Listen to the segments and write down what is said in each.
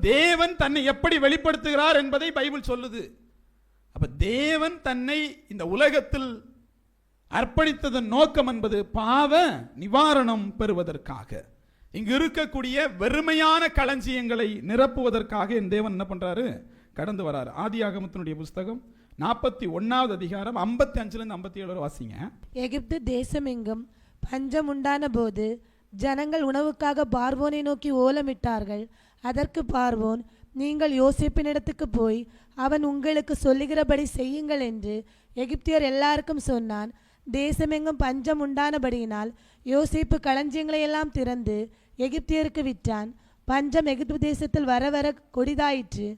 தேவன் தன்னை எப்படி வெளிப்படுத்துகிறார் என்பதை பைபிள் சொல்லுது. அப்ப தேவன் தன்னை இந்த உலகத்தில் அர்ப்பணித்ததன் நோக்கம் என்பது பாவ நிவாரணம் பெறுவதற்காக. இங்கு இருக்கக்கூடிய வெறுமையான களஞ்சியங்களை நிரப்புவதற்காக என் தேவன் என்ன பண்றாரு? கடந்து வராரு. ஆதியாகமத்தினுடைய புஸ்தகம் நாற்பத்தி ஒன்னாவது அதிகாரம் ஐம்பத்தி அஞ்சுல இருந்து ஐம்பத்தி ஏழு வாசிங்க. எகிப்து தேசமெங்கும் பஞ்சம் உண்டான போது ஜனங்கள் உணவுக்காக பார்வோனை நோக்கி ஓலமிட்டார்கள். அதற்கு பார்வோன் நீங்கள் யோசிப்பினிடத்துக்கு போய் அவன் உங்களுக்கு சொல்லுகிறபடி செய்யுங்கள் என்று எகிப்தியர் எல்லாருக்கும் சொன்னான். தேசமெங்கும் பஞ்சம் உண்டானபடியினால் யோசிப்பு களஞ்சியங்களை எல்லாம் திறந்து எகிப்தியருக்கு விற்றான். பஞ்சம் எகிப்து தேசத்தில் வர வர கொடிதாயிற்று.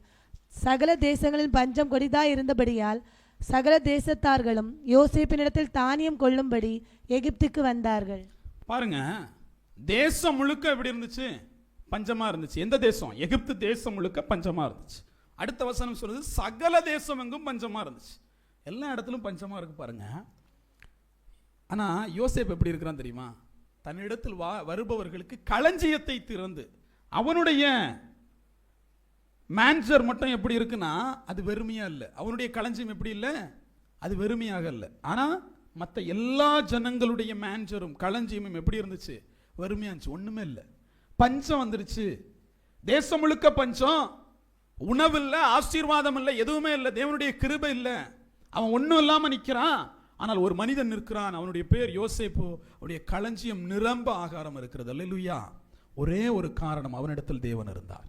சகல தேசங்களில் பஞ்சம் கொடிதாயிருந்தபடியால் சகல தேசத்தார்களும் யோசிப்பினிடத்தில் தானியம் கொள்ளும்படி எகிப்துக்கு வந்தார்கள். பாருங்க தேசம் முழுக்க எப்படி இருந்துச்சு? பஞ்சமாக இருந்துச்சு. எந்த தேசம்? எகிப்து தேசம் முழுக்க பஞ்சமாக இருந்துச்சு. அடுத்த வசனம் சொல்றது சகல தேசம் எங்கும் பஞ்சமாக இருந்துச்சு. எல்லா இடத்துலும் பஞ்சமாக இருக்கு பாருங்க. ஆனால் யோசேப் எப்படி இருக்கிறான் தெரியுமா? தன்னிடத்தில் வா வருபவர்களுக்கு களஞ்சியத்தை திறந்து அவனுடைய மேன்சர் மட்டும் எப்படி இருக்குன்னா அது வெறுமையாக இல்லை. அவனுடைய களஞ்சியம் எப்படி இல்லை? அது வெறுமையாக இல்லை. ஆனால் மற்ற எல்லா ஜனங்களுடைய மேன்சரும் களஞ்சியமும் எப்படி இருந்துச்சு? வறுமையாக இருந்துச்சு. ஒன்றுமே இல்லை. பஞ்சம் வந்துருச்சு. தேசம் முழுக்க பஞ்சம். உணவு இல்லை ஆசீர்வாதம் இல்லை எதுவுமே இல்லை. தேவனுடைய கிருபை இல்லை. அவன் ஒண்ணும் இல்லாமல் நிற்கிறான் ஆனால் ஒரு மனிதன் நிற்கிறான். அவனுடைய பேர் யோசேப்பு. அவனுடைய களஞ்சியம் நிரம்ப ஆகாரம் இருக்கிறது. அல்லேலூயா. ஒரே ஒரு காரணம். அவனிடத்தில் தேவன் இருந்தார்.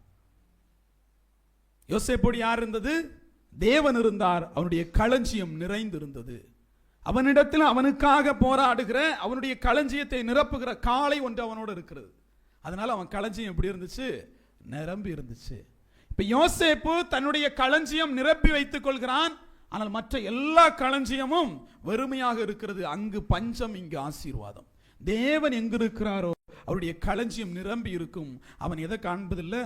யோசேப்போடு யார் இருந்தது? தேவன் இருந்தார். அவனுடைய களஞ்சியம் நிறைந்திருந்தது. அவனிடத்தில் அவனுக்காக போராடுகிற அவனுடைய களஞ்சியத்தை நிரப்புகிற காலை ஒன்று அவனோடு இருக்கிறது. அதனால் அவன் களஞ்சியம் எப்படி இருந்துச்சு? நிரம்பி இருந்துச்சு. இப்போ யோசேப்பு தன்னுடைய களஞ்சியம் நிரப்பி வைத்துக் கொள்கிறான். ஆனால் மற்ற எல்லா களஞ்சியமும் வெறுமையாக இருக்கிறது. அங்கு பஞ்சம் இங்கு ஆசீர்வாதம். தேவன் எங்கு இருக்கிறாரோ அவருடைய களஞ்சியம் நிரம்பி இருக்கும். அவன் எதை காண்பதில்லை?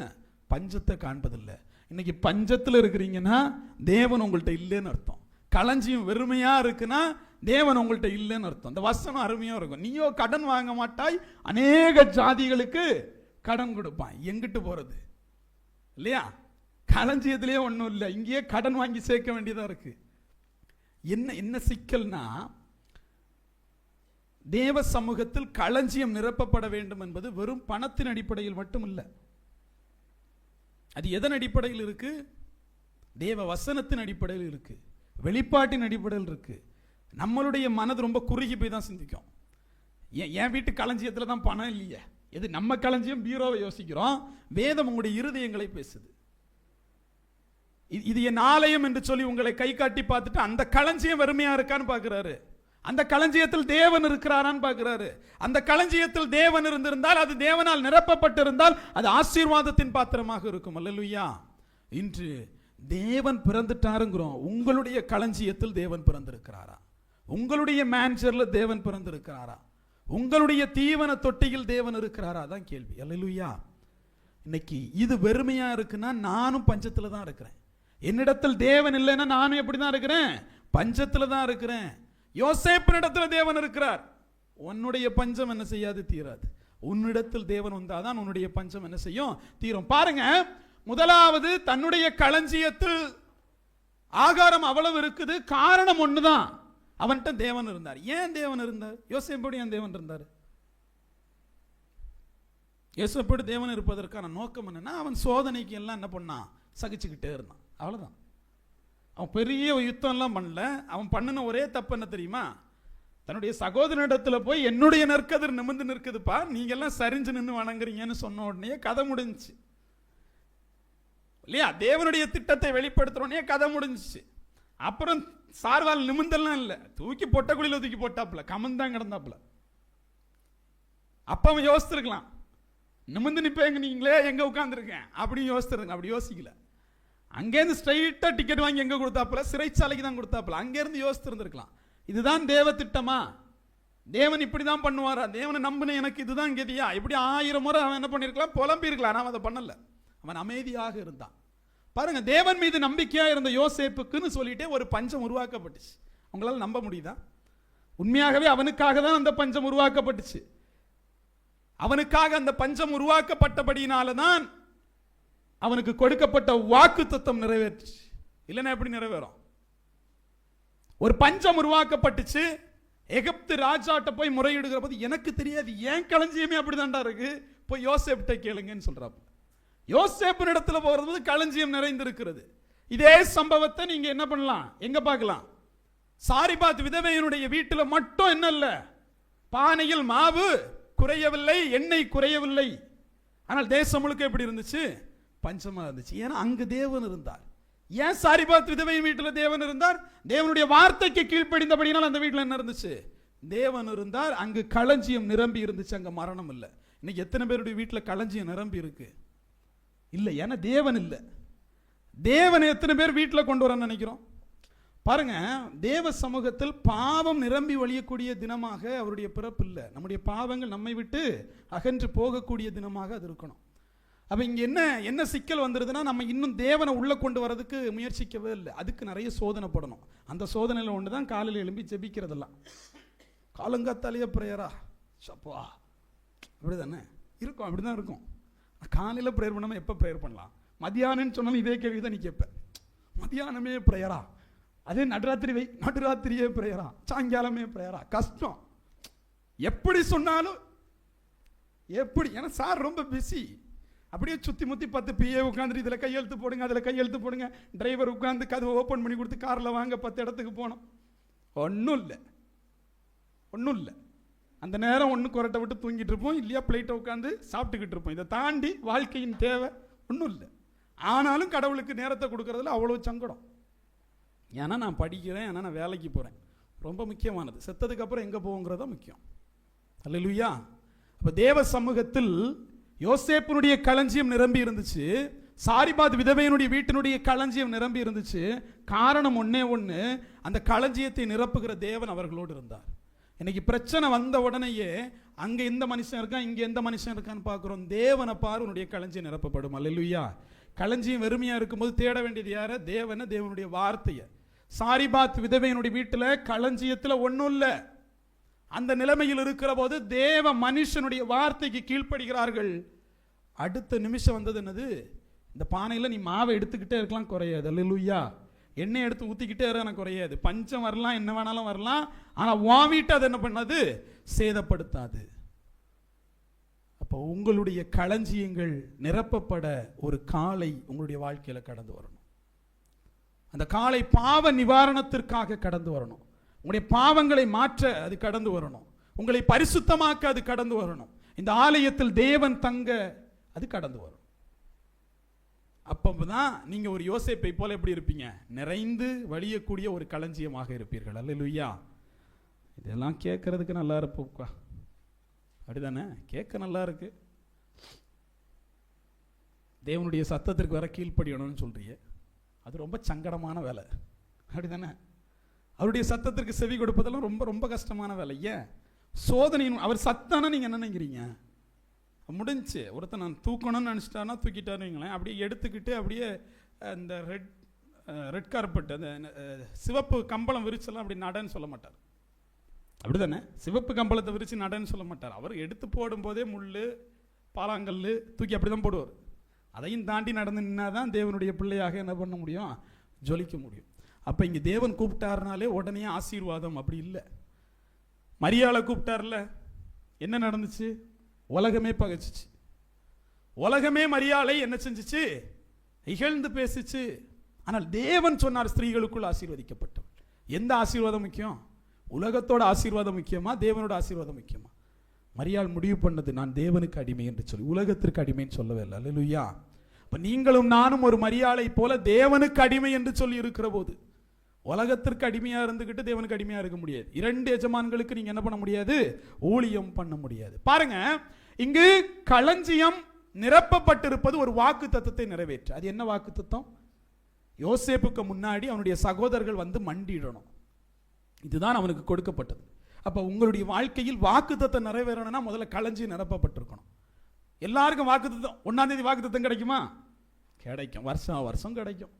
பஞ்சத்தை காண்பதில்லை. இன்னைக்கு பஞ்சத்தில் இருக்கிறீங்கன்னா தேவன் உங்கள்கிட்ட இல்லைன்னு அர்த்தம். களஞ்சியம் வெறுமையாக இருக்குன்னா தேவன் உங்கள்கிட்ட இல்லைன்னு அர்த்தம். இந்த வசனம் அருமையாக இருக்கும். நீயோ கடன் வாங்க மாட்டாய் அநேக ஜாதிகளுக்கு கடன் கொடுப்பான் எங்கிட்டு போகிறது இல்லையா? களஞ்சியத்திலே ஒன்றும் இல்லை. இங்கேயே கடன் வாங்கி சேர்க்க வேண்டியதாக இருக்கு. என்ன என்ன சிக்கல்னா தேவ சமூகத்தில் களஞ்சியம் நிரப்பப்பட வேண்டும் என்பது வெறும் பணத்தின் அடிப்படையில் மட்டும் இல்லை அது எதன் அடிப்படையில் இருக்கு? தேவ வசனத்தின் அடிப்படையில் இருக்குது வெளிப்பாட்டின் அடிப்படையில் இருக்குது நம்மளுடைய மனது ரொம்ப குறுகி போய் தான் சிந்திக்கும். என் என் வீட்டு களஞ்சியத்தில் தான் பணம் இல்லையே. எது நம்ம களஞ்சியம்? பீரோவை யோசிக்கிறோம். வேதம் உங்களுடைய இருதயங்களை பேசுது. இது- இது என் ஆலயம் என்று சொல்லி உங்களை கை காட்டி பார்த்துட்டு அந்த களஞ்சியம் வறுமையாக இருக்கான்னு பார்க்குறாரு அந்த களஞ்சியத்தில் தேவன் இருக்கிறாரான்னு பார்க்குறாரு அந்த களஞ்சியத்தில் தேவன் இருந்திருந்தால் அது தேவனால் நிரப்பப்பட்டிருந்தால் அது ஆசீர்வாதத்தின் பாத்திரமாக இருக்கும். அல்லேலூயா. இன்று தேவன் பிறந்துட்டாருங்கிறோம். உங்களுடைய களஞ்சியத்தில் தேவன் பிறந்திருக்கிறாரா? உங்களுடைய மேனேஜர்ல தேவன் பிறந்திருக்கிறாரா? உங்களுடைய தீவன தொட்டியில் தேவன் இருக்கிறாரா? தான் கேள்வி. அல்லையா இன்னைக்கு இது வெறுமையாக இருக்குன்னா நானும் பஞ்சத்தில் தான் இருக்கிறேன். என்னிடத்தில் தேவன் இல்லைன்னா நானும் எப்படி தான் இருக்கிறேன்? பஞ்சத்தில் தான் இருக்கிறேன். யோசேப்பினிடத்துல தேவன் இருக்கிறார். உன்னுடைய பஞ்சம் என்ன செய்யாது? தீராது. உன்னிடத்தில் தேவன் வந்தாதான் உன்னுடைய பஞ்சம் என்ன செய்யும்? தீரும். பாருங்க முதலாவது தன்னுடைய களஞ்சியத்தில் ஆகாரம் அவ்வளவு இருக்குது. காரணம் ஒண்ணுதான். அவன்கிட்ட தேவன் இருந்தார். ஏன் தேவன் இருந்தார்? யோசிப்படி ஏன் தேவன் இருந்தார்? யோசிப்படி தேவன் இருப்பதற்கான நோக்கம் என்னன்னா அவன் சோதனைக்கு எல்லாம் என்ன பண்ணான்? சகிச்சுக்கிட்டே இருந்தான். அவ்வளோதான் அவன் பெரிய யுத்தம்லாம் பண்ணல. அவன் பண்ணின ஒரே தப்பு என்ன தெரியுமா? தன்னுடைய சகோதரனிடத்தில் போய் என்னுடைய நற்கதிர் நிமிந்து நிற்குதுப்பா. நீங்கள்லாம் சரிஞ்சு நின்று வணங்குறீங்கன்னு சொன்ன உடனே கதை முடிஞ்சுச்சு. இல்லையா? தேவனுடைய திட்டத்தை வெளிப்படுத்துறோடனே கதை முடிஞ்சிச்சு. அப்புறம் சார்வால் நிமிந்தெல்லாம் இல்லை. தூக்கி பொட்டக்குழியில தூக்கி போட்டாப்புல. கமந்தான் கிடந்தாப்புல. அப்ப அவன் யோசிச்சிருக்கலாம். நிமிந்து நிப்பேங்க நீங்களே எங்க உட்காந்துருக்கேன் அப்படின்னு யோசிச்சிருங்க அப்படி யோசிக்கல. அங்கேருந்து ஸ்ட்ரைட்டா டிக்கெட் வாங்கி எங்க கொடுத்தாப்புல? சிறைச்சாலைக்கு தான் கொடுத்தாப்புல. அங்கேருந்து யோசிச்சிருந்துருக்கலாம் இதுதான் தேவ திட்டமா? தேவன் இப்படி தான் பண்ணுவாரா? தேவனை நம்பின எனக்கு இதுதான் கதியா? இப்படி ஆயிரம் முறை அவன் என்ன பண்ணியிருக்கலாம்? புலம்பியிருக்கலாம். நான் ஆனால் அதை பண்ணலை. அவன் அமைதியாக இருந்தான். பாருங்க தேவன் மீது நம்பிக்கையா இருந்த யோசேப்புக்குன்னு சொல்லிட்டே ஒரு பஞ்சம் உருவாக்கப்பட்டுச்சு. உங்களால் நம்ப முடியுதா? உண்மையாகவே அவனுக்காக தான் அந்த பஞ்சம் உருவாக்கப்பட்டுச்சு. அவனுக்காக அந்த பஞ்சம் உருவாக்கப்பட்டபடியினால தான் அவனுக்கு கொடுக்கப்பட்ட வாக்கு தத்துவம் நிறைவேற்றுச்சு. இல்லைன்னா எப்படி நிறைவேறும்? ஒரு பஞ்சம் உருவாக்கப்பட்டுச்சு எகிப்து ராஜாட்ட போய் முறையிடுகிற போது எனக்கு தெரியாது ஏன் களஞ்சியமே அப்படிதான்டா இருக்கு. போய் யோசேப்ட்ட கேளுங்கன்னு சொல்றாப்போ யோசேப்பின் இடத்துல போகிறது களஞ்சியம் நிறைந்திருக்கிறது. இதே சம்பவத்தை நீங்கள் என்ன பண்ணலாம்? எங்கே பார்க்கலாம்? சாரிபாத் விதவையினுடைய வீட்டில் மட்டும் என்னல்ல பானையில் மாவு குறையவில்லை எண்ணெய் குறையவில்லை. ஆனால் தேசம் முழுக்க எப்படி இருந்துச்சு? பஞ்சமாக இருந்துச்சு. ஏன்னா அங்கு தேவன் இருந்தார். ஏன் சாரிபாத் விதவை வீட்டில் தேவன் இருந்தார்? தேவனுடைய வார்த்தைக்கு கீழ்ப்படிந்தபடினால் அந்த வீட்டில் என்ன இருந்துச்சு? தேவன் இருந்தார். அங்கு களஞ்சியம் நிரம்பி இருந்துச்சு. அங்கே மரணம் இல்லை. இன்னைக்கு எத்தனை பேருடைய வீட்டில் களஞ்சியம் நிரம்பி இருக்குது இல்லை ஏன்னா தேவன் இல்லை. தேவன் எத்தனை பேர் வீட்டில் கொண்டு வரன்னு நினைக்கிறோம்? பாருங்க தேவ சமூகத்தில் பாவம் நிரம்பி வழியக்கூடிய தினமாக அவருடைய பிறப்பு இல்லை. நம்முடைய பாவங்கள் நம்மை விட்டு அகன்று போகக்கூடிய தினமாக அது இருக்கணும். அப்போ இங்கே என்ன என்ன சிக்கல் வந்துருதுன்னா நம்ம இன்னும் தேவனை உள்ளே கொண்டு வரதுக்கு முயற்சிக்கவே இல்லை. அதுக்கு நிறைய சோதனை படணும். அந்த சோதனையில் ஒன்று தான் காலையில் எழும்பி ஜெபிக்கிறதெல்லாம். காலங்காத்தாலேயே ப்ரேயரா சப்பா அப்படிதானே? இருக்கும் அப்படிதான் இருக்கும். காலையில் ப்ரேயர் பண்ணாமல் எப்போ ப்ரேயர் பண்ணலாம்? மதியானம்னு சொன்னாலும் இதே கேள்வி தான் நீ கேட்பேன் மதியானமே ப்ரேயரா அதே நடுராத்திரி வை. நடுராத்திரியே ப்ரேயரா சாயங்காலமே ப்ரேயரா கஷ்டம். எப்படி சொன்னாலும் எப்படி? ஏன்னா சார் ரொம்ப பிஸி அப்படியே சுற்றி முத்தி பத்து பிஏ உட்காந்துட்டு இதில் கையெழுத்து போடுங்க அதில் கையெழுத்து போடுங்க. டிரைவர் உட்காந்து கதவை ஓப்பன் பண்ணி கொடுத்து காரில் வாங்க பத்து இடத்துக்கு போனோம். ஒன்றும் இல்லை. ஒன்றும் இல்லை. அந்த நேரம் ஒன்று குரட்டை விட்டு தூங்கிட்டு இருப்போம் இல்லையா? பிளேட்டை உட்காந்து சாப்பிட்டுக்கிட்டு இருப்போம். இதை தாண்டி வாழ்க்கையின் தேவை ஒன்றும் இல்லை. ஆனாலும் கடவுளுக்கு நேரத்தை கொடுக்கறதுல அவ்வளோ சங்கடம். ஏன்னா நான் படிக்கிறேன் ஏன்னா நான் வேலைக்கு போகிறேன் ரொம்ப முக்கியமானது. செத்ததுக்கு அப்புறம் எங்கே போகுங்கிறத முக்கியம். அல்லா அப்போ தேவ சமூகத்தில் யோசேப்பினுடைய களஞ்சியம் நிரம்பி இருந்துச்சு. சாரிபாத் விதவையினுடைய வீட்டினுடைய களஞ்சியம் நிரம்பி இருந்துச்சு. காரணம் ஒன்னே ஒன்று அந்த களஞ்சியத்தை நிரப்புகிற தேவன் அவர்களோடு இருந்தார். இன்னைக்கு பிரச்சனை வந்த உடனேயே அங்கே இந்த மனுஷன் இருக்கான் இங்கே எந்த மனுஷன் இருக்கான்னு பார்க்குறோம். தேவனை பார் உன்னுடைய களஞ்சி நிரப்பப்படும். அல்லேலூயா. களஞ்சியம் வெறுமையாக இருக்கும்போது தேட வேண்டியது யார? தேவனை தேவனுடைய வார்த்தையை. சாரிபாத் விதவையினுடைய வீட்டில் களஞ்சியத்தில் ஒன்றும் இல்லை. அந்த நிலைமையில் இருக்கிற போது தேவ மனுஷனுடைய வார்த்தைக்கு கீழ்ப்படுகிறார்கள். அடுத்த நிமிஷம் வந்தது என்னது? இந்த பானையில் நீ மாவை எடுத்துக்கிட்டே இருக்கலாம் குறையாது. அல்லேலூயா. எண்ணெய் எடுத்து ஊற்றிக்கிட்டே எனக்கு குறையாது. பஞ்சம் வரலாம் என்ன வேணாலும் வரலாம். ஆனால் உன் வீட்டை அது என்ன பண்ணாது? சேதப்படுத்தாது. அப்போ உங்களுடைய களஞ்சியங்கள் நிரப்பப்பட ஒரு காலை உங்களுடைய வாழ்க்கையில் கடந்து வரணும். அந்த காலை பாவ நிவாரணத்திற்காக கடந்து வரணும். உங்களுடைய பாவங்களை மாற்ற அது கடந்து வரணும். உங்களை பரிசுத்தமாக்க அது கடந்து வரணும். இந்த ஆலயத்தில் தேவன் தங்க அது கடந்து வரும் அப்பதான் நீங்கள் ஒரு யோசிப்பை போல் எப்படி இருப்பீங்க? நிறைந்து வழியக்கூடிய ஒரு களஞ்சியமாக இருப்பீர்கள். லுய்யா இதெல்லாம் கேட்குறதுக்கு நல்லா இருப்போம்க்கா. அப்படிதானே? கேட்க நல்லா இருக்கு. தேவனுடைய சத்தத்திற்கு வர கீழ்ப்படியணும்னு சொல்றீங்க. அது ரொம்ப சங்கடமான வேலை. அப்படிதானே? அவருடைய சத்தத்திற்கு செவி கொடுப்பதெல்லாம் ரொம்ப ரொம்ப கஷ்டமான வேலை. ஏன்? சோதனையின் அவர் சத்தானா நீங்கள் என்ன நினைக்கிறீங்க? முடிஞ்சுச்சு ஒருத்தன் நான் தூக்கணும்னு நினச்சிட்டானா தூக்கிட்டாருங்களேன் அப்படியே எடுத்துக்கிட்டு அப்படியே அந்த ரெட் ரெட் கார்பெட் அந்த சிவப்பு கம்பளம் விரிச்செல்லாம் அப்படி நடன்னு சொல்ல மாட்டார். அப்படி தானே சிவப்பு கம்பளத்தை விரித்து நடன்னு சொல்ல மாட்டார். அவர் எடுத்து போடும்போதே முள் பாலாங்கல் தூக்கி அப்படி தான் போடுவார். அதையும் தாண்டி நடந்து நின்னா தான் தேவனுடைய பிள்ளையாக என்ன பண்ண முடியும்? ஜொலிக்க முடியும். அப்போ இங்கே தேவன் கூப்பிட்டாருனாலே உடனே ஆசீர்வாதம் அப்படி இல்லை. மரியாதை கூப்பிட்டார்ல. என்ன நடந்துச்சு? உலகமே பகைச்சிச்சு. உலகமே மரியாதை என்ன செஞ்சுச்சு? இகழ்ந்து பேசிச்சு. ஆனால் தேவன் சொன்னார் ஸ்திரீகளுக்குள் ஆசீர்வதிக்கப்பட்டவள் எந்த ஆசீர்வாதம் முக்கியம்? உலகத்தோட ஆசீர்வாதம் முக்கியமா? தேவனோட ஆசீர்வாதம் முக்கியமா? மரியாள் முடிவு பண்ணது நான் தேவனுக்கு அடிமை என்று சொல்லி. உலகத்திற்கு அடிமைன்னு சொல்லவே இல்லை. அல்லேலூயா. இப்போ நீங்களும் நானும் ஒரு மரியாளை போல தேவனுக்கு அடிமை என்று சொல்லி இருக்கிற போது உலகத்திற்கு அடிமையாக இருந்துக்கிட்டு தேவனுக்கு அடிமையாக இருக்க முடியாது. இரண்டு எஜமான்களுக்கு நீங்கள் என்ன பண்ண முடியாது? ஊழியம் பண்ண முடியாது. பாருங்க இங்கு களஞ்சியம் நிரப்பப்பட்டிருப்பது ஒரு வாக்கு தத்துவத்தை நிறைவேற்று. அது என்ன வாக்கு தத்துவம்? யோசேப்புக்கு முன்னாடி அவனுடைய சகோதரர்கள் வந்து மண்டிடணும். இதுதான் அவனுக்கு கொடுக்கப்பட்டது. அப்போ உங்களுடைய வாழ்க்கையில் வாக்கு நிறைவேறணும்னா முதல்ல களஞ்சியம் நிரப்பப்பட்டிருக்கணும். எல்லாருக்கும் வாக்கு தத்துவம் ஒன்றாந்தேதி வாக்கு தத்துவம் கிடைக்குமா? கிடைக்கும். வருஷம் வருஷம் கிடைக்கும்.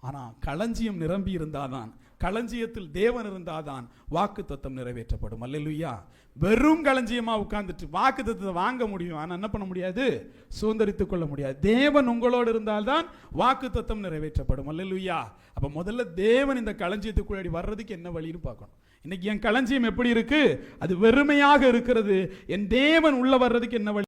ஆனா களஞ்சியம் நிரம்பி இருந்தாதான் களஞ்சியத்தில் தேவன் இருந்தாதான் வாக்கு தத்துவம் நிறைவேற்றப்படும். அல்லேலூயா. வெறும் களஞ்சியமா உட்கார்ந்துட்டு வாக்கு தத்துவத்தை வாங்க முடியும். ஆனா என்ன பண்ண முடியாது? சுதந்திரித்துக் கொள்ள முடியாது. தேவன் உங்களோடு இருந்தால்தான் வாக்கு தத்துவம் நிறைவேற்றப்படும். அல்லேலூயா. அப்போ முதல்ல தேவன் இந்த களஞ்சியத்துக்குள்ளாடி வர்றதுக்கு என்ன வழின்னு பார்க்கணும். இன்னைக்கு என் களஞ்சியம் எப்படி இருக்கு? அது வெறுமையாக இருக்கிறது. என் தேவன் உள்ள வர்றதுக்கு என்ன வழி?